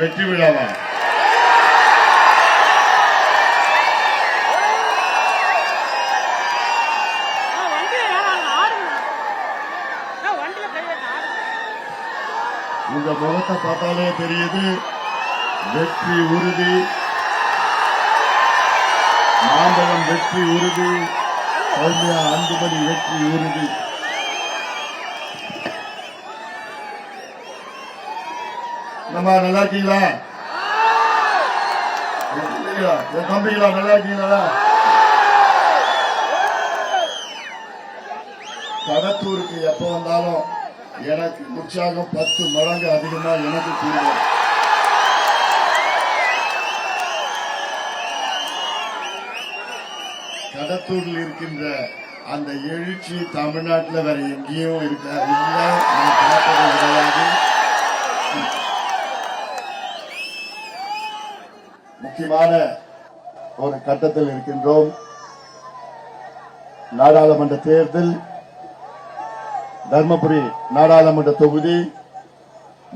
வெற்றி விழாவா? உங்க முகத்தை பார்த்தாலே தெரியுது வெற்றி உறுதி. மாம்பழம் வெற்றி உறுதி. சௌமியா அன்புமணி வெற்றி உறுதி. நம்ம நல்லா இருக்கீங்களா? என் தம்பிங்களா நல்லா இருக்கீங்களா? கடத்தூருக்கு எப்ப வந்தாலும் எனக்கு உற்சாகம் பத்து மடங்கு அதிகமா எனக்கு தெரியும். கடத்தூரில் இருக்கின்ற அந்த எழுச்சி தமிழ்நாட்டில் வேற எங்கேயும் இருக்காது இல்ல நான் பார்ப்பது கிடையாது. முக்கியமான ஒரு கட்டத்தில் இருக்கின்றோம். நாடாளுமன்ற தேர்தல் தர்மபுரி நாடாளுமன்ற தொகுதி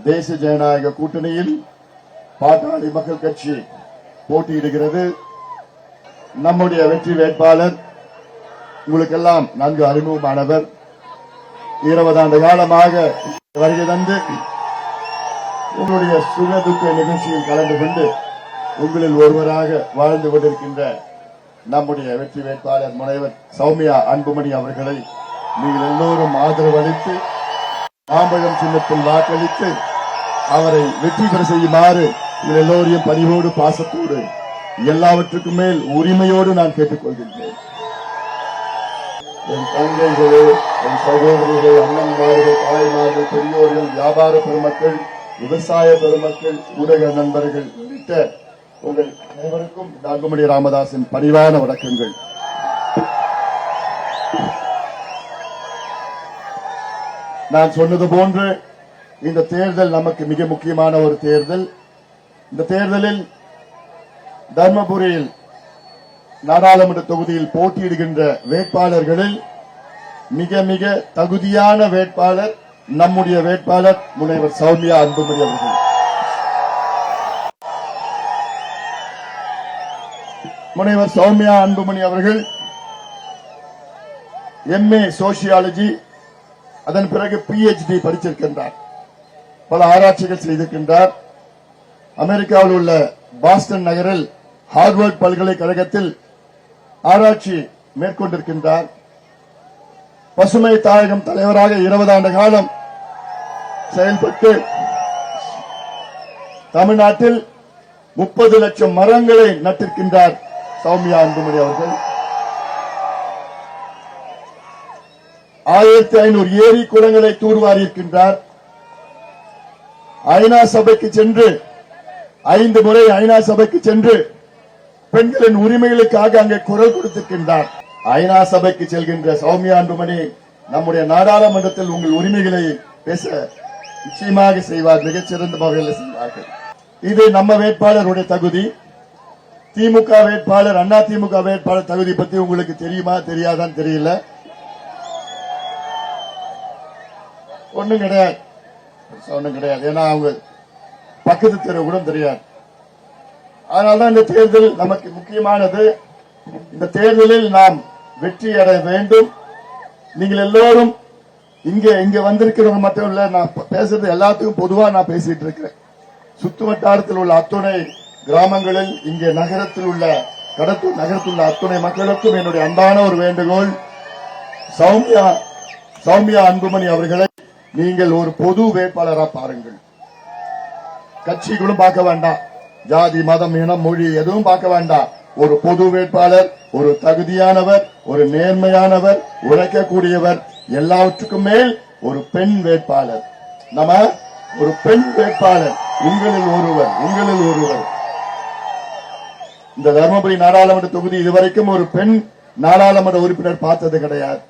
தேசிய ஜனநாயக கூட்டணியில் பாட்டாளி மக்கள் கட்சி போட்டியிடுகிறது. நம்முடைய வெற்றி வேட்பாளர் உங்களுக்கெல்லாம் நன்கு அறிமுகமானவர். இருபது ஆண்டு காலமாக வருகை தந்து உங்களுடைய சுகதுக்க நிகழ்ச்சியில் கலந்து கொண்டு உங்களில் ஒருவராக வாழ்ந்து கொண்டிருக்கின்ற நம்முடைய வெற்றி வேட்பாளர் முனைவர் சௌமியா அன்புமணி அவர்களை நீங்கள் எல்லோரும் ஆதரவு அளித்து மாம்பழம் சின்னத்தில் வாக்களித்து அவரை வெற்றி பெற செய்யுமாறு நீங்கள் எல்லோரையும் பணிவோடு பாசத்தோடு எல்லாவற்றுக்கும் மேல் உரிமையோடு நான் கேட்டுக்கொள்கின்றேன். என் தங்கைகளே என் சகோதரிகள் அண்ணன்மார்கள் தாய்மார்கள் பெரியோர்கள் வியாபார பெருமக்கள் விவசாய பெருமக்கள் ஊடக நண்பர்கள் உள்ளிட்ட உங்கள் அனைவருக்கும் நான்குமணி ராமதாசின் பணிவான வணக்கங்கள். நான் சொன்னது போன்று இந்த தேர்தல் நமக்கு மிக முக்கியமான ஒரு தேர்தல். இந்த தேர்தலில் தர்மபுரியில் நாடாளுமன்ற தொகுதியில் போட்டியிடுகின்ற வேட்பாளர்களில் மிக மிக தகுதியான வேட்பாளர் நம்முடைய வேட்பாளர் முனைவர் சௌமியா அன்புமணி அவர்கள். முனைவர் சௌமியா அன்புமணி அவர்கள் எம்ஏ சோசியாலஜி அதன் பிறகு பிஹெச்டி படிச்சிருக்கின்றார். பல ஆராய்ச்சிகள் செய்திருக்கின்றார். அமெரிக்காவில் உள்ள பாஸ்டன் நகரில் ஹார்வர்ட் பல்கலைக்கழகத்தில் ஆராய்ச்சி மேற்கொண்டிருக்கின்றார். பசுமை தாயகம் தலைவராக இருபது ஆண்டு காலம் செயல்பட்டு தமிழ்நாட்டில் முப்பது லட்சம் மரங்களை நட்டிருக்கின்றார். சௌமியா அன்புமணி அவர்கள். ஆயிரத்தி ஐநூறு ஏரி குளங்களை தூர்வாரி இருக்கின்றார். ஐநா சபைக்கு சென்று ஐந்து முறை ஐநா சபைக்கு சென்று பெண்களின் உரிமைகளுக்காக அங்கே குரல் கொடுத்திருக்கின்றார். ஐநா சபைக்கு செல்கின்ற சௌமியா அன்புமணி நம்முடைய நாடாளுமன்றத்தில் உங்கள் உரிமைகளை பேச நிச்சயமாக செய்வார் மிகச்சிறந்த வகையில் செய்வார்கள். இது நம்ம வேட்பாளருடைய தகுதி. திமுக வேட்பாளர் அண்ணா திமுக வேட்பாளர் தகுதி பத்தி உங்களுக்கு தெரியுமா தெரியாதான்னு தெரியல. ஒண்ணும் கிடையாது. ஒண்ணும் கிடையாது. ஏன்னா அவங்க பக்கத்து தெரு கூட தெரியாது. அதனால்தான் இந்த தேர்தல் நமக்கு முக்கியமானது. இந்த தேர்தலில் நாம் வெற்றி அடைய வேண்டும். நீங்கள் எல்லோரும் இங்க இங்க வந்திருக்கிறவங்க மட்டும் இல்ல நான் பேசுறது எல்லாத்துக்கும் பொதுவா நான் பேசிட்டு இருக்கிறேன். சுத்து வட்டாரத்தில் உள்ள அத்துணை கிராமங்களில் இங்கே நகரத்தில் உள்ள கடத்தூர் நகரத்தில் உள்ள அத்துணை மக்களுக்கும் என்னுடைய அன்பான ஒரு வேண்டுகோள். சௌமியா சௌமியா அன்புமணி அவர்களை நீங்கள் ஒரு பொது வேட்பாளரா பாருங்கள். கட்சிகளும் பார்க்க வேண்டாம். ஜாதி மதம் இனம் மொழி எதுவும் பார்க்க வேண்டாம். ஒரு பொது வேட்பாளர் ஒரு தகுதியானவர் ஒரு நேர்மையானவர் உழைக்கக்கூடியவர் எல்லாவற்றுக்கும் மேல் ஒரு பெண் வேட்பாளர். நம்ம ஒரு பெண் வேட்பாளர். உங்களில் ஒருவர் உங்களில் ஒருவர். இந்த தருமபுரி நாடாளுமன்ற தொகுதி இதுவரைக்கும் ஒரு பெண் நாடாளுமன்ற உறுப்பினர் பார்த்தது கிடையாது.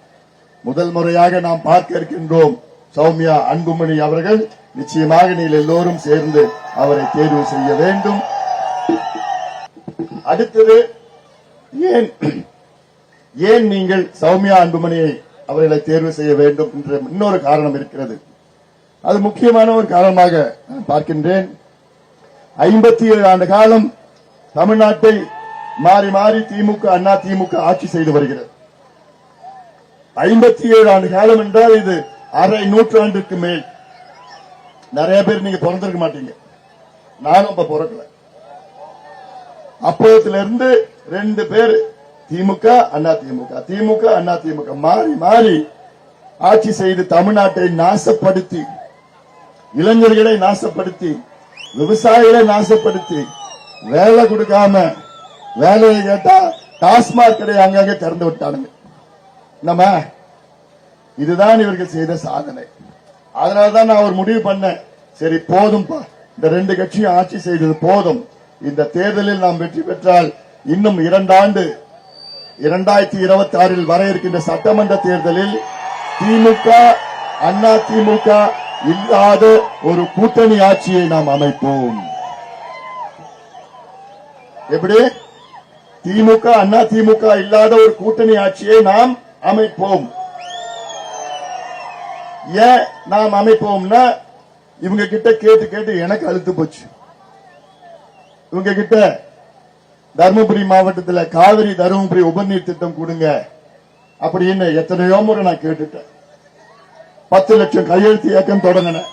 முதல் முறையாக நாம் பார்க்க இருக்கின்றோம் சௌமியா அன்புமணி அவர்கள். நிச்சயமாக நீங்கள் எல்லோரும் சேர்ந்து அவரை தேர்வு செய்ய வேண்டும். அடுத்தது ஏன் ஏன் நீங்கள் சௌமியா அன்புமணியை அவர்களை தேர்வு செய்ய வேண்டும் என்ற இன்னொரு காரணம் இருக்கிறது. அது முக்கியமான ஒரு காரணமாக நான் பார்க்கின்றேன். ஐம்பத்தி ஏழு ஆண்டு காலம் தமிழ்நாட்டை மாறி மாறி திமுக அண்ணா திமுக ஆட்சி செய்து வருகிறது. ஐம்பத்தி ஏழு ஆண்டு காலம் என்றால் இது அரை நூற்றாண்டுக்கு மேல். நிறைய பேர் நீங்க பிறந்திருக்க மாட்டீங்க. நானும் இப்ப பிறக்கல. அப்போதுல இருந்து ரெண்டு பேர் திமுக அண்ணா திமுக. திமுக அண்ணா திமுக. மாறி மாறி ஆட்சி செய்து தமிழ்நாட்டை நாசப்படுத்தி இளைஞர்களை நாசப்படுத்தி விவசாயிகளை நாசப்படுத்தி வேலை கொடுக்காம வேலையை கேட்டா டாஸ்மாக் கடையை அங்கங்க திறந்து விட்டானுங்க. நம்ம இதுதான் இவர்கள் செய்த சாதனை. அதனாலதான் நான் ஒரு முடிவு பண்ணேன். சரி போதும்பா. இந்த ரெண்டு கட்சியும் ஆட்சி செய்தது போதும். இந்த தேர்தலில் நாம் வெற்றி பெற்றால் இன்னும் இரண்டாண்டு இரண்டாயிரத்தி இருபத்தி ஆறில் வர இருக்கின்ற சட்டமன்ற தேர்தலில் திமுக அண்ணா திமுக இல்லாத ஒரு கூட்டணி ஆட்சியை நாம் அமைப்போம். எப்படி? திமுக அண்ணா திமுக இல்லாத ஒரு கூட்டணி ஆட்சியை நாம் அமைப்போம். ஏன் நாம் அமைப்போம்னா இவங்க கிட்ட கேட்டு கேட்டு எனக்கு அழுத்து போச்சு. இவங்க கிட்ட தருமபுரி மாவட்டத்தில் காவிரி தருமபுரி உபநீர் திட்டம் கொடுங்க அப்படின்னு எத்தனையோ முறை நான் கேட்டுட்டேன். பத்து லட்சம் கையெழுத்து இயக்கம் தொடங்கினேன்.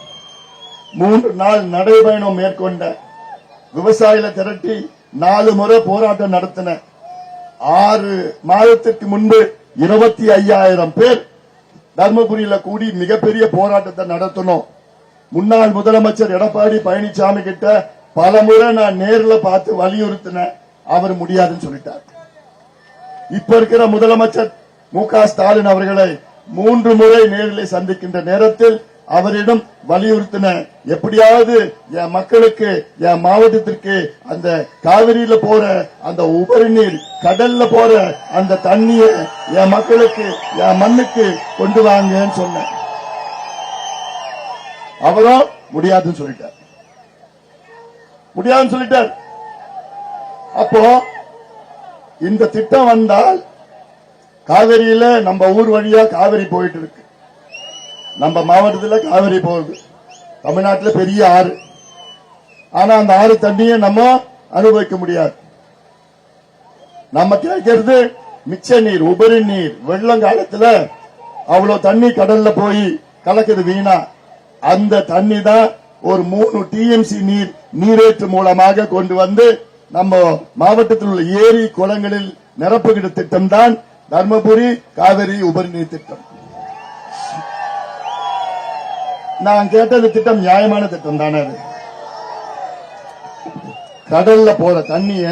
மூன்று நாள் நடைபயணம் மேற்கொண்ட விவசாயிகளை திரட்டி நாலு முறை போராட்டம் நடத்தின ஆறு மாதத்திற்கு முன்பு இருபத்தி ஐயாயிரம் பேர் தர்மபுரியில கூடி மிகப்பெரிய போராட்டத்தை நடத்தணும் முன்னாள் முதலமைச்சர் எடப்பாடி பழனிசாமி கிட்ட பல முறை நான் நேர்ல பார்த்து வலியுறுத்தினேன் அவர் முடியாதுன்னு சொல்லிட்டார். இப்ப இருக்கிற முதலமைச்சர் மு ஸ்டாலின் அவர்களை மூன்று முறை நேரில் சந்திக்கின்ற நேரத்தில் அவரிடம் வலியுறுத்தின எப்படியாவது என் மக்களுக்கு என் மாவட்டத்திற்கு அந்த காவிரியில போற அந்த உபரி நீர் கடல்ல போற அந்த தண்ணிய என் மக்களுக்கு என் மண்ணுக்கு கொண்டு வாங்கன்னு சொன்னேன். அவரோ முடியாதுன்னு சொல்லிட்டார். முடியாதுன்னு சொல்லிட்டார். அப்போ இந்த திட்டம் வந்தால் காவிரியில நம்ம ஊர் வழியா காவிரி போயிட்டு இருக்கு. நம்ம மாவட்டத்தில் காவிரி போகுது. தமிழ்நாட்டில் பெரிய ஆறு. ஆனா அந்த ஆறு தண்ணியை நம்ம அனுபவிக்க முடியாது. நம்ம கேட்கறது மிச்ச நீர் உபரி நீர் வெள்ளம் காலத்துல அவ்வளவு தண்ணி கடல்ல போய் கலக்குது வீணா. அந்த தண்ணி தான் ஒரு மூணு டிஎம்சி நீர் நீரேற்று மூலமாக கொண்டு வந்து நம்ம மாவட்டத்தில் உள்ள ஏரி குளங்களில் நிரப்புகிற திட்டம் தான் தர்மபுரி காவிரி உபரி நீர் திட்டம். நான் கேட்டது திட்டம் நியாயமான திட்டம் தானே அது? கடல்ல போற தண்ணிய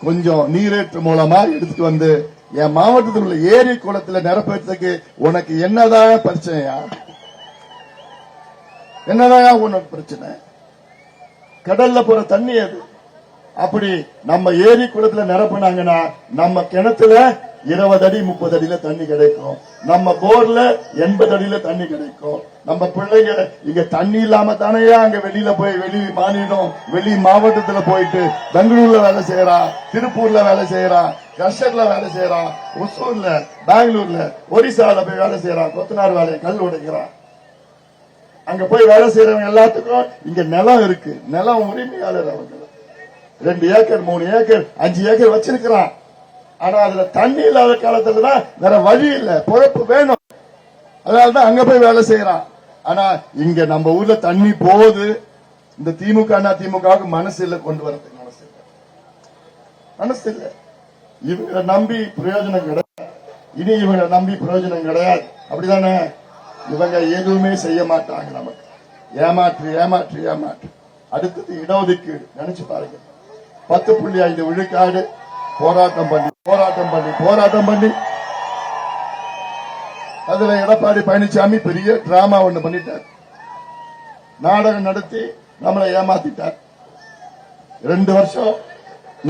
கொஞ்சம் நீரேற்று மூலமா எடுத்துட்டு வந்து என் மாவட்டத்தில் உள்ள ஏரி குளத்துல நிரப்புறதுக்கு உனக்கு என்னதான் பிரச்சனையா? என்னதான் உனக்கு பிரச்சனை? கடல்ல போற தண்ணி அது அப்படி நம்ம ஏரி குளத்துல நிரப்புனாங்கன்னா நம்ம கிணத்துல இருபது அடி முப்பது அடியில தண்ணி கிடைக்கும். நம்ம போர்ல எண்பது அடியில தண்ணி கிடைக்கும். நம்ம பிள்ளைங்க இங்க தண்ணி இல்லாம தானேயா அங்க வெளியில போய் வெளி மாநிலம் வெளி மாவட்டத்துல போயிட்டு பெங்களூர்ல வேலை செய்யறான் திருப்பூர்ல வேலை செய்யறான் கஷ்டர்ல வேலை செய்யறான் ஒசூர்ல பெங்களூர்ல ஒரிசால போய் வேலை செய்யறான் கொத்தனார் வேலையை கல் உடைக்கிறான் அங்க போய் வேலை செய்யறவங்க எல்லாத்துக்கும் இங்க நிலம் இருக்கு. நிலம் உரிமையாளர் அவங்க. ரெண்டு ஏக்கர் மூணு ஏக்கர் அஞ்சு ஏக்கர் வச்சிருக்கிறான். ஆனா அதுல தண்ணி இல்லாத காலத்துல தான் வேற வழி இல்ல. பொழப்பு வேணும். அதனாலதான் அங்க போய் வேலை செய்யறான். ஆனா இங்க நம்ம ஊர்ல தண்ணி போகுது. இந்த திமுக அண்ணா திமுகவுக்கு மனசு இல்ல கொண்டு வரதுக்கு. மனசு இல்ல. மனசு இல்ல. இவங்களை நம்பி பிரயோஜனம் கிடையாது. இனி இவங்களை நம்பி பிரயோஜனம் கிடையாது. அப்படிதானே? இவங்க எதுவுமே செய்ய மாட்டாங்க நமக்கு. ஏமாற்று ஏமாற்று ஏமாற்று. அடுத்தது இடஒதுக்கீடு. நினைச்சு பாருங்க. பத்து புள்ளி ஐந்து விழுக்காடு போராட்டம் பண்ணி போராட்டம் பண்ணி போராட்டம் பண்ணி. அதுல எடப்பாடி பழனிசாமி பெரிய டிராமா ஒண்ணு பண்ணிட்டார். நாடகம் நடத்தி நம்மளை ஏமாத்திட்டார். ரெண்டு வருஷம்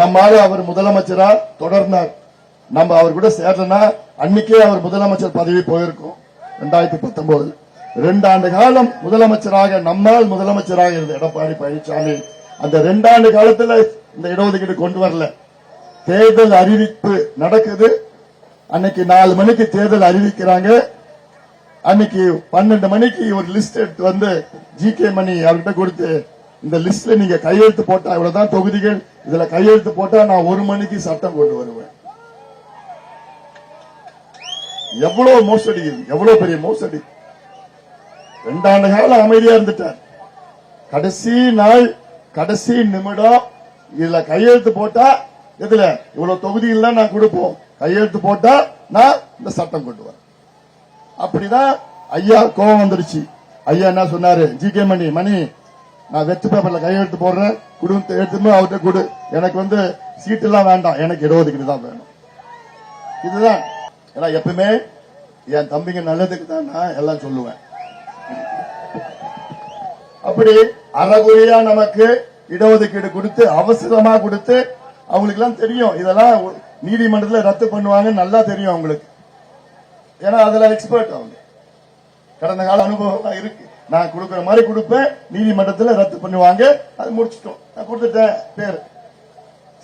நம்மால அவர் முதலமைச்சரா தொடர்ந்தார். நம்ம அவர் கூட சேரலனா அன்னைக்கே அவர் முதலமைச்சர் பதவி போயிருக்கும் ரெண்டாயிரத்தி பத்தொன்பது. ரெண்டு ஆண்டு காலம் முதலமைச்சராக நம்மால் முதலமைச்சராக இருந்த எடப்பாடி பழனிசாமி அந்த ரெண்டாண்டு காலத்துல இந்த இடஒதுக்கீடு கொண்டு வரல. தேர்தல் அறிவிப்பு நடக்குது. அன்னைக்கு நாலு மணிக்கு தேர்தல் அறிவிக்கிறாங்க. அன்னைக்கு பன்னெண்டு மணிக்கு ஒரு லிஸ்ட் எடுத்து வந்து ஜி கே மணி அவர்கிட்ட கொடுத்து இந்த லிஸ்ட்ல நீங்க கையெழுத்து போட்டா இவ்வளவுதான் தொகுதிகள். இதுல கையெழுத்து போட்டா நான் ஒரு மணிக்கு சட்டம் கொண்டு வருவேன். எவ்வளவு மோசடி எவ்வளவு பெரிய மோசடி. ரெண்டாண்டு காலம் அமைதியா இருந்துட்டார். கடைசி நாள் கடைசி நிமிடம் இதுல கையெழுத்து போட்டா இதுல இவ்வளவு தொகுதியில் நான் கொடுப்போம். கையெழுத்து போட்டா நான் இந்த சட்டம் கொண்டு வரேன். அப்படிதான் ஐயா கோபம் வந்துருச்சு. ஐயா என்ன சொன்னாரு? ஜி கே மணி மணி நான் வெத்து பேப்பர்ல கையெழுத்து போடுறேன். குடும்பத்தை எடுத்துமே அவர்கிட்ட கொடு. எனக்கு வந்து சீட்டு எல்லாம் வேண்டாம். எனக்கு இடஒதுக்கீடு தான் வேணும். இதுதான். ஏன்னா எப்பவுமே என் தம்பிங்க நல்லதுக்கு தான் நான் எல்லாம் சொல்லுவேன். அப்படி அறகுறையா நமக்கு இடஒதுக்கீடு கொடுத்து அவசரமா கொடுத்து அவங்களுக்கு எல்லாம் தெரியும். இதெல்லாம் நீதிமன்றத்தில் ரத்து பண்ணுவாங்க நல்லா தெரியும் அவங்களுக்கு. ஏன்னா அதெல்லாம் எக்ஸ்பர்ட் அவங்க. கடந்த கால அனுபவம் இருக்கு. நான் கொடுக்குற மாதிரி கொடுப்பேன் நீதிமன்றத்தில் ரத்து பண்ணுவாங்க. அது முடிச்சிட்டோம். நான் கொடுத்துட்டேன் பேர்.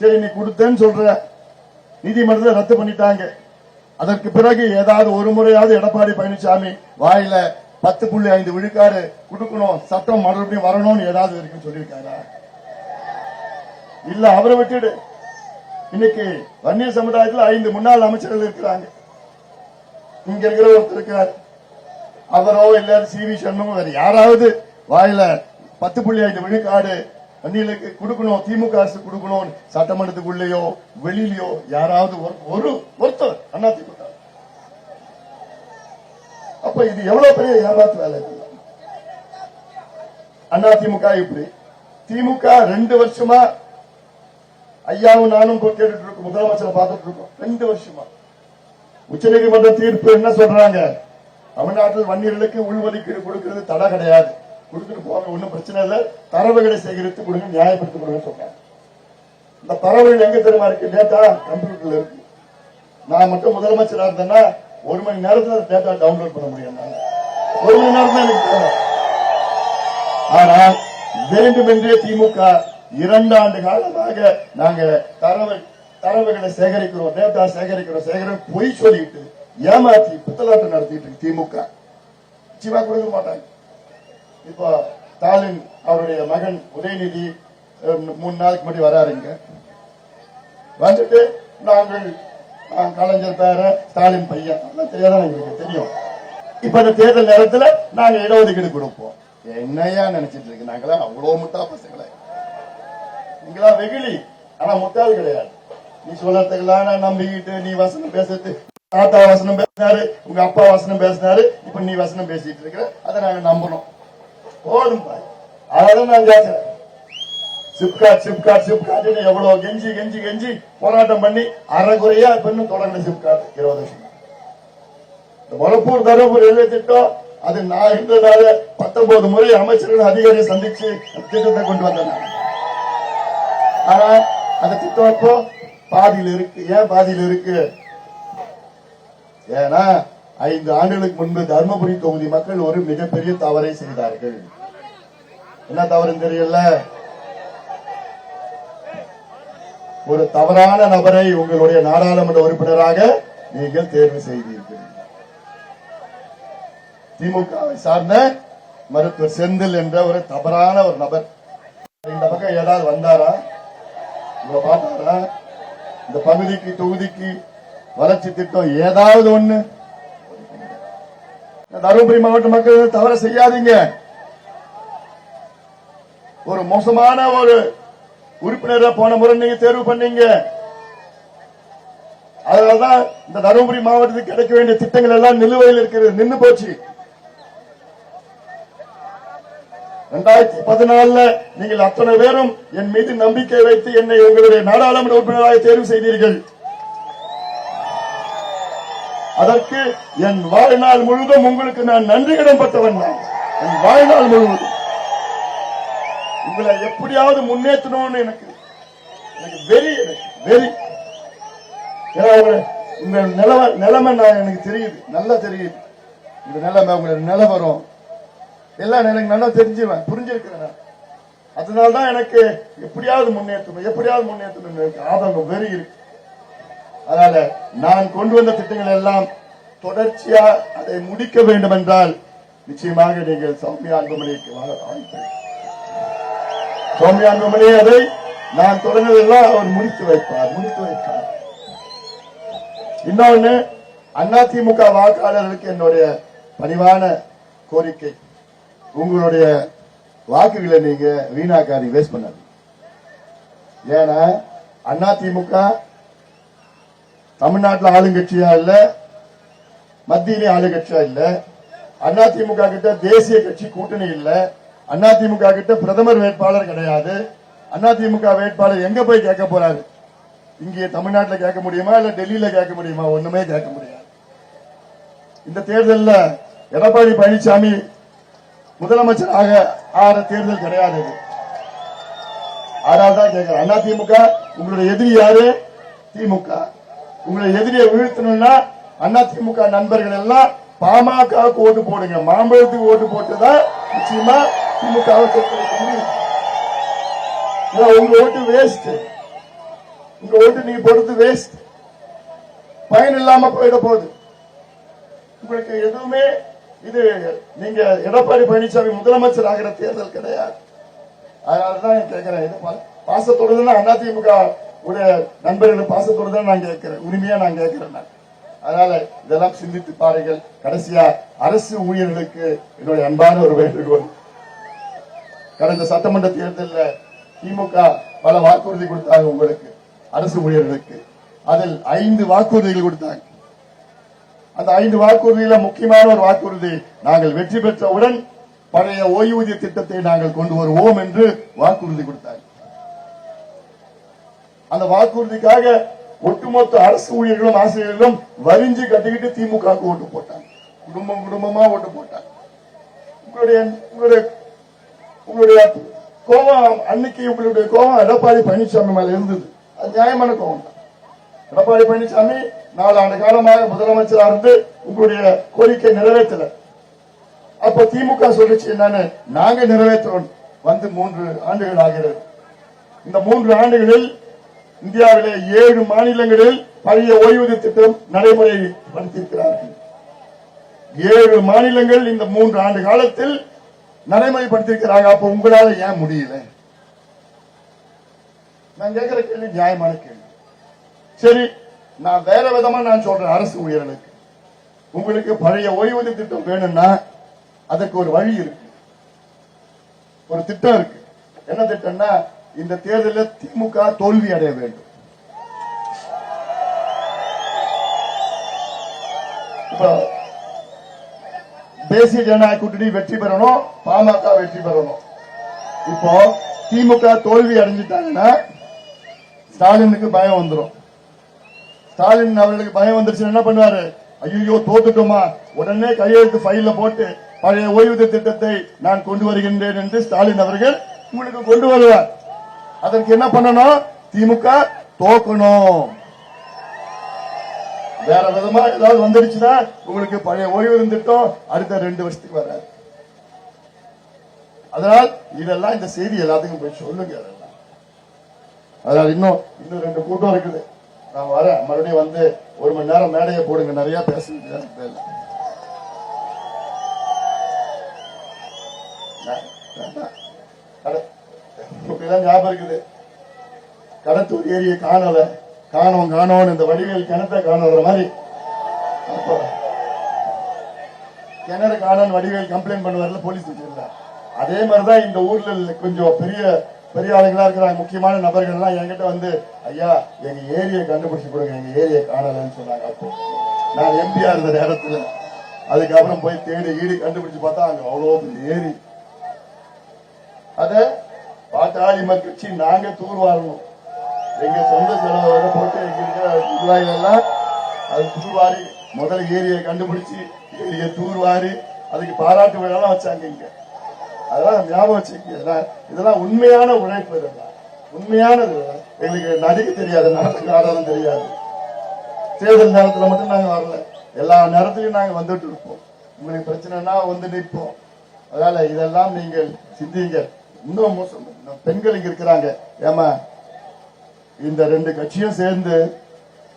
சரி நீ கொடுத்தேன்னு சொல்ற. நீதிமன்றத்தில் ரத்து பண்ணிட்டாங்க. அதற்கு பிறகு ஏதாவது ஒரு முறையாவது எடப்பாடி பழனிசாமி வாயில பத்து புள்ளி ஐந்து விழுக்காடு கொடுக்கணும். சட்டம் மறுபடியும் வரணும்னு ஏதாவது இருக்குன்னு சொல்லியிருக்காரா? இல்ல அவரை விட்டுடு. இன்னைக்கு வன்னிய சமுதாயத்தில் ஐந்து முன்னாள் அமைச்சர்கள் இருக்கிறாங்க. இங்க இருக்கிற ஒருத்தர் இருக்கிறார். அவரோ இல்ல சி வி சண்முகம் வேற யாராவது வாயில பத்து புள்ளி ஐந்து விழுக்காடு வன்னியலுக்கு கொடுக்கணும் திமுக அரசு கொடுக்கணும் சட்டமன்றத்துக்குள்ளேயோ வெளியிலயோ யாராவது ஒரு- ஒருத்தர் அண்ணா திமுக. அப்ப இது எவ்வளவு பெரிய ஏமாத்து வேலை அண்ணா திமுக இப்படி. திமுக ரெண்டு வருஷமா ஐயாவும் நானும் கேட்டுட்டு இருக்கோம் முதலமைச்சரை பார்த்துட்டு இருக்கோம். ரெண்டு வருஷமா. உச்சநீதிமன்ற தீர்ப்பு என்ன சொல்றாங்க? தமிழ்நாட்டில் வன்னியர்களுக்கு உள்ஒதுக்கீடு கொடுக்கிறது தடை கிடையாது. கொடுத்துட்டு போங்க ஒண்ணும் பிரச்சனை இல்ல. தரவுகளை சேகரித்து கொடுங்க நியாயப்படுத்தி கொடுங்க சொன்னாங்க இந்த தரவுகள் எங்க தெரியுமா இருக்கு? டேட்டா கம்ப்யூட்டர்ல இருக்கு. நான் மட்டும் முதலமைச்சரா இருந்தேன்னா ஒரு மணி நேரத்துல டேட்டா டவுன்லோட் பண்ண முடியும் ஒரு மணி நேரம் தான் எனக்கு ஆனா வேண்டுமென்றே திமுக இரண்டு ஆண்டு காலமாக நாங்க தரவு தரவுகளை சேகரிக்கிறோம் டேட்டா சேகரிக்கிறோம் சேகரிக்கிறோம் பொய் சொல்லிட்டு ஏமாத்தி புத்தலாட்டம் நடத்திட்டு இருக்கு திமுக. நிச்சயமா கொடுக்க மாட்டாங்க. இப்போ ஸ்டாலின் அவருடைய மகன் உதயநிதி மூணு நாளைக்கு முன்னாடி வராருங்க வந்துட்டு நாங்கள் கலைஞர் பேர ஸ்டாலின் பையன். அதெல்லாம் தெரியாதான் எங்களுக்கு தெரியும். இப்ப இந்த தேர்தல் நேரத்துல நாங்க இடஒதுக்கீடு கொடுப்போம். என்னையா நினைச்சிட்டு இருக்கு? நாங்களாம் அவ்வளவு முட்டா பசங்களே. நீங்களா வெகுளி. ஆனா முட்டாள் கிடையாது. நீ சொல்றதுக்கெல்லாம் நான் நம்பிக்கிட்டு நீ வசனம் பேசுறது. தாத்தா வசனம் பேசினாரு உங்க அப்பா வசனம் பேசினாரு இப்ப நீ வசனம் பேசிட்டு இருக்கிற அதை நாங்க நம்பணும் போதும் பாய். அதான் நான் கேட்கிறேன் சிப்காட் சிப்காட் சிப்காட் எவ்வளவு கெஞ்சி கெஞ்சி கெஞ்சி போராட்டம் பண்ணி அறகுறையா பெண்ணு தொடங்கின சிப்காட் இருபது வருஷம். இந்த மொளப்பூர் தருமபுரி ரயில்வே திட்டம் அது நான் இருந்ததால பத்தொன்பது முறை அமைச்சர்கள் அதிகாரியை சந்திச்சு திட்டத்தை கொண்டு வந்தேன் நான். ஆனா அந்த திட்டம் பாதியில் இருக்கு. ஏன் பாதியில் இருக்கு? ஏன்னா ஐந்து ஆண்டுகளுக்கு முன்பு தர்மபுரி தொகுதி மக்கள் ஒரு மிகப்பெரிய தவறை செய்தார்கள். என்ன தவறுன்னு தெரியல? ஒரு தவறான நபரை உங்களுடைய நாடாளுமன்ற உறுப்பினராக நீங்கள் தேர்வு செய்தீர்கள். திமுகவை சார்ந்த மருத்துவர் செந்தில் என்ற ஒரு தவறான ஒரு நபர். இந்த பக்கம் ஏதாவது வந்தாரா? உங்களை பார்த்தாரா? இந்த பகுதிக்கு தொகுதிக்கு வளர்ச்சி திட்டம் ஏதாவது ஒண்ணு? தருமபுரி மாவட்ட மக்கள் தவற செய்யாதீங்க. ஒரு மோசமான ஒரு உறுப்பினரை போன முறை நீங்க தேர்வு பண்ணீங்க. அதனாலதான் இந்த தருமபுரி மாவட்டத்துக்கு கிடைக்க வேண்டிய திட்டங்கள் எல்லாம் நிலுவையில் இருக்கிறது நின்னு போச்சு. ரெண்டாயிரத்தி பதினாலுல நீங்கள் அத்தனை பேரும் என் மீது நம்பிக்கை வைத்து என்னை உங்களுடைய நாடாளுமன்ற உறுப்பினராக தேர்வு செய்தீர்கள். அதற்கு என் வாழ்நாள் முழுவதும் உங்களுக்கு நான் நன்றி கடன் பட்டவன் நான். என் வாழ்நாள் முழுவதும். உங்களை எப்படியாவது முன்னேற்றணும்னு எனக்கு எனக்கு வெறி எனக்கு வெறி. ஏன்னா உங்க- நிலவ நிலைமை நான் எனக்கு தெரியுது. நல்லா தெரியுது. இந்த நிலைமை உங்களுடைய நிலவரம். எல்லாம் எனக்கு நல்லா தெரிஞ்சுவேன் புரிஞ்சிருக்கிறேன் அதனால தான் எனக்கு எப்படியாவது முன்னேற்றணும் எப்படியாவது முன்னேற்றணும் எனக்கு ஆதங்கம் வெறி இருக்கு. அதனால நான் கொண்டு வந்த திட்டங்கள் எல்லாம் தொடர்ச்சியா அதை முடிக்க வேண்டும் என்றால் நிச்சயமாக நீங்கள் சௌமியா அன்புமணிக்கு வாழ வாய்ப்பு. சௌமியாங்கமணி அதை நான் தொடங்கியதெல்லாம் அவர் முடித்து வைப்பார் முடித்து வைப்பார். இன்னொன்னு அதிமுக வாக்காளர்களுக்கு என்னுடைய பணிவான கோரிக்கை. உங்களுடைய வாக்குகளை நீங்க வீணாக்காரி வேஸ்ட் பண்ணாது. ஏன்னா அதிமுக தமிழ்நாட்டில் ஆளுங்கட்சியா இல்ல மத்தியிலே ஆளுங்கட்சியா இல்ல அதிமுக கிட்ட தேசிய கட்சி கூட்டணி இல்ல அதிமுக கிட்ட பிரதமர் வேட்பாளர் கிடையாது அதிமுக வேட்பாளர் எங்க போய் கேட்க போறாரு? இங்கே தமிழ்நாட்டில் கேட்க முடியுமா இல்ல டெல்லியில கேட்க முடியுமா? ஒண்ணுமே கேட்க முடியாது. இந்த தேர்தல்ல எடப்பாடி பழனிசாமி முதலமைச்சராக ஆற தேர்தல் கிடையாது அதனால தான் கேட்கிறேன். அதிமுக உங்களுடைய எதிரி யாரு? திமுக. உங்களுடைய எதிரியை வீழ்த்தணும்னா அதிமுக நண்பர்கள் எல்லாம் பாமகவுக்கு ஓட்டு போடுங்க. மாம்பழத்துக்கு ஓட்டு போட்டுதான் நிச்சயமா திமுக ஏன்னா உங்க ஓட்டு வேஸ்ட் உங்க ஓட்டு நீங்க போடுறது வேஸ்ட் பயன் இல்லாம போயிட போகுது. உங்களுக்கு எதுவுமே இது நீங்க எடப்பாடி பழனிசாமி முதலமைச்சர் ஆகிற தேர்தல் கிடையாது. அதனாலதான் கேட்கிறேன். இது பா- பாசத்தோடு தான் அதிமுக உடைய நண்பர்கள் பாசத்தோடு தான் நான் கேட்கிறேன். உரிமையா நான் கேட்கிறேன் நான். அதனால இதெல்லாம் சிந்தித்து பாருங்கள். கடைசியா அரசு ஊழியர்களுக்கு என்னுடைய அன்பான ஒரு வேண்டுகோள். கடந்த சட்டமன்ற தேர்தலில் திமுக பல வாக்குறுதி கொடுத்தாங்க உங்களுக்கு அரசு ஊழியர்களுக்கு. அதில் ஐந்து வாக்குறுதிகள் கொடுத்தாங்க. அந்த ஐந்து வாக்குறுதியில முக்கியமான ஒரு வாக்குறுதி நாங்கள் வெற்றி பெற்றவுடன் பழைய ஓய்வூதிய திட்டத்தை நாங்கள் கொண்டு வருவோம் என்று வாக்குறுதி கொடுத்தாங்க அந்த வாக்குறுதிக்காக ஒட்டுமொத்த அரசு ஊழியர்களும் ஆசிரியர்களும் வரிஞ்சு கட்டிக்கிட்டு திமுக ஓட்டு போட்டாங்க. குடும்பம் குடும்பமா ஓட்டு போட்டாங்க. உங்களுடைய உங்களுடைய உங்களுடைய கோபம் அன்னைக்கு உங்களுடைய கோபம் எடப்பாடி பழனிசாமி மேல இருந்தது. அது நியாயமான கோபம் தான் எடப்பாடி பழனிசாமி நாலு ஆண்டு காலமாக முதலமைச்சராக இருந்து உங்களுடைய கோரிக்கை நிறைவேற்றல. அப்ப திமுக சொல்லுச்சு என்னன்னு நாங்க நிறைவேற்றுவோம் வந்து மூன்று ஆண்டுகள் ஆகிறது. இந்த மூன்று ஆண்டுகளில் இந்தியாவிலே ஏழு மாநிலங்களில் பழைய ஓய்வூதிய திட்டம் நடைமுறைப்படுத்தியிருக்கிறார்கள் ஏழு மாநிலங்கள் இந்த மூன்று ஆண்டு காலத்தில் நடைமுறைப்படுத்தியிருக்கிறாங்க அப்ப உங்களால ஏன் முடியல? நான் கேட்கிற கேள்வி நியாயமான கேள்வி. சரி நான் வேற விதமா நான் சொல்றேன் அரசு ஊழியர்களுக்கு. உங்களுக்கு பழைய ஓய்வூதிய திட்டம் வேணும்னா அதுக்கு ஒரு வழி இருக்கு. ஒரு திட்டம் இருக்கு. என்ன திட்டம்னா இந்த தேர்தலில் திமுக தோல்வி அடைய வேண்டும். இப்போ தேசிய ஜனநாயக கூட்டணி வெற்றி பெறணும் பாமக வெற்றி பெறணும். இப்போ திமுக தோல்வி அடைஞ்சிட்டாங்கன்னா ஸ்டாலினுக்கு பயம் வந்துரும். ஸ்டாலின் அவர்களுக்கு பயம் வந்துருச்சு என்ன பண்ணுவாரு? ஐயோ தோத்துட்டோமா? உடனே கையெழுத்து ஃபைல்ல போட்டு பழைய ஓய்வூதிய திட்டத்தை நான் கொண்டு வருகின்றேன் என்று ஸ்டாலின் அவர்கள் உங்களுக்கு கொண்டு வருவார். அதற்கு என்ன பண்ணணும்? திமுக தோக்கணும். வேற விதமா ஏதாவது வந்துடுச்சுன்னா உங்களுக்கு பழைய ஓய்வூதிய திட்டம் அடுத்த ரெண்டு வருஷத்துக்கு வராது. அதனால் இதெல்லாம் இந்த செய்தி எல்லாத்துக்கும் போய் சொல்லுங்க அதெல்லாம். இன்னும் இன்னும் ரெண்டு கூட்டம் இருக்குது. நான் வரேன். மறுபடியும் வந்து ஒரு மணி நேரம் மேடையை போடுங்க. நிறைய பேசுங்க. இப்படிதான் ஞாபகம் இருக்குது. கடத்தூர் ஏரியை காணல. காணோம் காணோம் இந்த வடிவேல் கிணத்தை காணுற மாதிரி. கிணறு காணோன்னு வடிவேல் கம்ப்ளைண்ட் பண்ணுவார்ல போலீஸ் வச்சிருந்தா. அதே மாதிரிதான் இந்த ஊர்ல கொஞ்சம் பெரிய பெரிய ஆளுங்களா இருக்கிறாங்க முக்கியமான நபர்கள் எல்லாம் என்கிட்ட வந்து ஐயா எங்க ஏரியை கண்டுபிடிச்சு கொடுங்க எங்க ஏரியை காணலன்னு சொன்னாங்க அப்போ. நான் எம்பியா இருந்த நேரத்துல அதுக்கப்புறம் போய் தேடி ஈடு கண்டுபிடிச்சு பார்த்தா அங்க அவ்வளவு பெரிய ஏரி. அத பாட்டாளி மகிழ்ச்சி நாங்க தூர்வாரணும். எங்க சொந்த செலவு போட்டு எங்க இருக்கிற எல்லாம் அது தூர்வாரி முதல்ல ஏரியை கண்டுபிடிச்சு ஏரியை தூர்வாரி அதுக்கு பாராட்டு விழாலாம் வச்சாங்க இங்க. அதெல்லாம் ஞாபகம் வச்சுக்க இதெல்லாம் உண்மையான உழைப்பு இதெல்லாம் உண்மையானது எங்களுக்கு நடிக்க தெரியாது நடத்துக்கு ஆதாரம் தெரியாது. தேர்தல் நேரத்துல மட்டும் நாங்க வரல. எல்லா நேரத்திலையும் நாங்கள் வந்துட்டு இருப்போம். உங்களுக்கு பிரச்சனைனா வந்து நிற்போம். அதனால இதெல்லாம் நீங்கள் சிந்திங்க இன்னும் மோசம். பெண்கள் இங்க இருக்கிறாங்க. ஏமா இந்த ரெண்டு கட்சியும் சேர்ந்து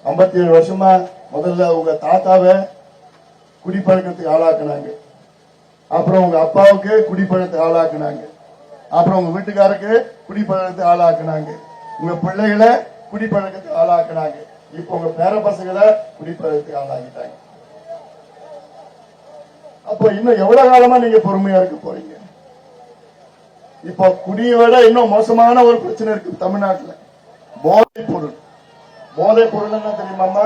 57 ஏழு வருஷமா முதல்ல உங்க தாத்தாவை குடிப்பழக்கத்துக்கு ஆளாக்குனாங்க. அப்புறம் உங்க அப்பாவுக்கு குடிப்பழத்தை ஆளாக்குனாங்க. அப்புறம் உங்க வீட்டுக்காருக்கு குடிப்பழக்கத்தை ஆளாக்குனாங்க. உங்க பிள்ளைகளை குடிப்பழக்கத்தை ஆளாக்குனாங்க. இப்போ உங்க பேர பசங்களை குடிப்பழக்கத்துக்கு ஆளாக்கிட்டாங்க. அப்போ இன்னும் எவ்வளவு காலமா நீங்க பொறுமையா இருக்க போறீங்க? இப்ப குடியை விட இன்னும் மோசமான ஒரு பிரச்சனை இருக்கு தமிழ்நாட்டுல. போதை பொருள். போதை பொருள் என்ன தெரியுமாமா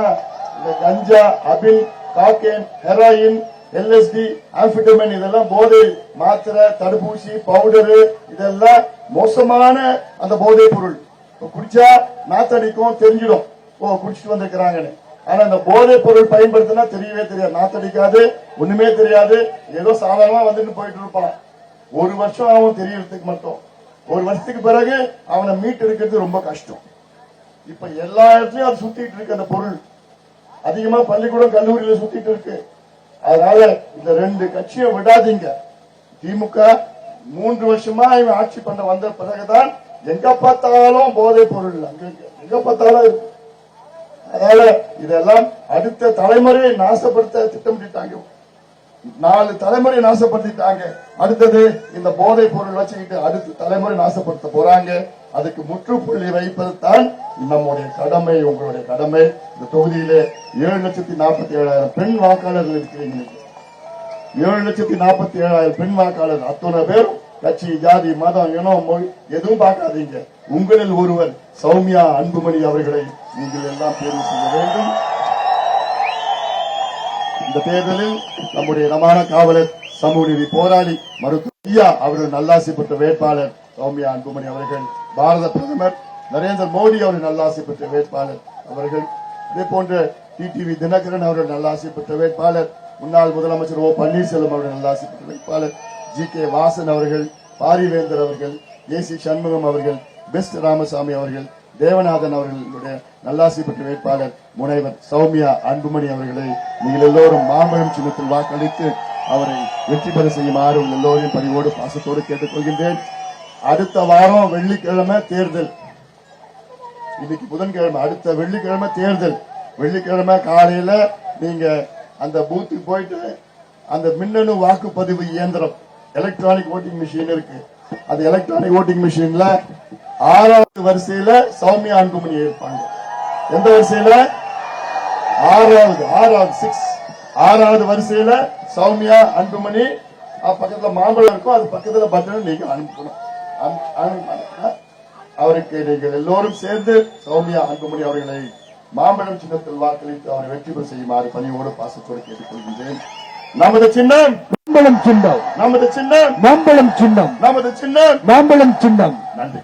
இந்த கஞ்சா அபின் காக்கேன் ஹெராயின் எல்எஸ்டி ஆம்பிட்டமின் இதெல்லாம் போதை மாத்திரை தடுப்பூசி பவுடரு இதெல்லாம் மோசமான அந்த போதை பொருள். குடிச்சா நாத்தடிக்கும் தெரிஞ்சிடும். ஓ குடிச்சிட்டு வந்திருக்கிறாங்கன்னு. ஆனா இந்த போதைப் பொருள் பயன்படுத்தினா தெரியவே தெரியாது. நாத்தடிக்காது ஒண்ணுமே தெரியாது. ஏதோ சாதாரணமா வந்துட்டு போயிட்டு இருப்பான். ஒரு வருஷம் அவன் தெரியறதுக்கு மட்டும். ஒரு வருஷத்துக்கு பிறகு அவனை மீட்டு இருக்கிறது ரொம்ப கஷ்டம். இப்ப எல்லா இடத்துலயும் அது சுத்திட்டு இருக்கு அந்த பொருள். அதிகமா பள்ளிக்கூடம் கல்லூரியில சுத்திட்டு இருக்கு. அதனால இந்த ரெண்டு கட்சியை விடாதீங்க. திமுக மூன்று வருஷமா இவன் ஆட்சி பண்ண வந்த பிறகுதான் எங்க பார்த்தாலும் போதைப் பொருள் அங்க இங்க, எங்க பார்த்தாலும் அதனால இதெல்லாம் அடுத்த தலைமுறையை நாசப்படுத்த திட்டமிட்டாங்க நாலு தலைமுறை நாசப்படுத்திட்டாங்க. அடுத்தது இந்த போதை பொருள் வச்சுக்கிட்டு அடுத்த தலைமுறை நாசப்படுத்த போறாங்க. அதுக்கு முற்றுப்புள்ளி வைப்பது தான் நம்முடைய கடமை உங்களுடைய கடமை. இந்த தொகுதியிலே ஏழு லட்சத்தி நாற்பத்தி ஏழாயிரம் பெண் வாக்காளர்கள் இருக்கிறீங்க. ஏழு லட்சத்தி நாற்பத்தி ஏழாயிரம் பெண் வாக்காளர் அத்தனை பேர் கட்சி ஜாதி மதம் இனம் மொழி எதுவும் பார்க்காதீங்க. உங்களில் ஒருவர் சௌமியா அன்புமணி அவர்களை நீங்கள் எல்லாம் தேர்வு செய்ய வேண்டும். இந்த தேர்தலில் நம்முடைய நமான காவலர் சமூக நீதி போராளி மருத்துவர் அவர்கள் நல்லாசி பெற்ற வேட்பாளர் சௌமியா அன்புமணி அவர்கள் பாரத பிரதமர் நரேந்திர மோடி அவர்கள் நல்லாசி பெற்ற வேட்பாளர் அவர்கள் அதே போன்று டிடிவி தினகரன் அவர்கள் நல்லாசி பெற்ற வேட்பாளர் முன்னாள் முதலமைச்சர் ஓ பன்னீர்செல்வம் அவர்கள் நல்லாசி பெற்ற வேட்பாளர் ஜி கே வாசன் அவர்கள் பாரிவேந்தர் அவர்கள் ஏ சி சண்முகம் அவர்கள் பெஸ்ட் ராமசாமி அவர்கள் தேவநாதன் அவர்களுடைய நல்லாசி பெற்ற வேட்பாளர் முனைவர் சௌமியா அன்புமணி அவர்களை நீங்கள் எல்லோரும் மாம்பழம் சின்னத்தில் வாக்களித்து அவரை வெற்றி பெற செய்யுமாறு உங்கள் எல்லோரையும் பணிவோடு பாசத்தோடு கேட்டுக்கொள்கின்றேன். அடுத்த வாரம் வெள்ளிக்கிழமை தேர்தல். இன்னைக்கு புதன்கிழமை அடுத்த வெள்ளிக்கிழமை தேர்தல். வெள்ளிக்கிழமை காலையில நீங்க அந்த பூத்துக்கு போயிட்டு அந்த மின்னணு வாக்குப்பதிவு இயந்திரம் எலக்ட்ரானிக் ஓட்டிங் மிஷின் இருக்கு. அது எலக்ட்ரானிக் ஓட்டிங் மிஷின்ல ஆறாவது வரிசையில சௌமியா அன்புமணி இருப்பாங்க. எந்த வரிசையில? ஆறாவது ஆறாவது சிக்ஸ் ஆறாவது வரிசையில சௌமியா அன்புமணி பக்கத்துல மாம்பழம் இருக்கும் அது பக்கத்துல பட்டன் நீங்க அனுப்பணும். அனுப்பணும். அவருக்கு நீங்கள் எல்லோரும் சேர்ந்து சௌமியா அன்புமணி அவர்களை மாம்பழம் சின்னத்தில் வாக்களித்து அவரை வெற்றி பெற செய்யுமாறு பணியோடு பாசத்தோடு கேட்டுக்கொள்கின்றேன். நமது சின்னம். மாம்பழம் சின்னம். நமது சின்னம். மாம்பழம் சின்னம். நமது சின்னம். மாம்பழம் சின்னம். நன்றி.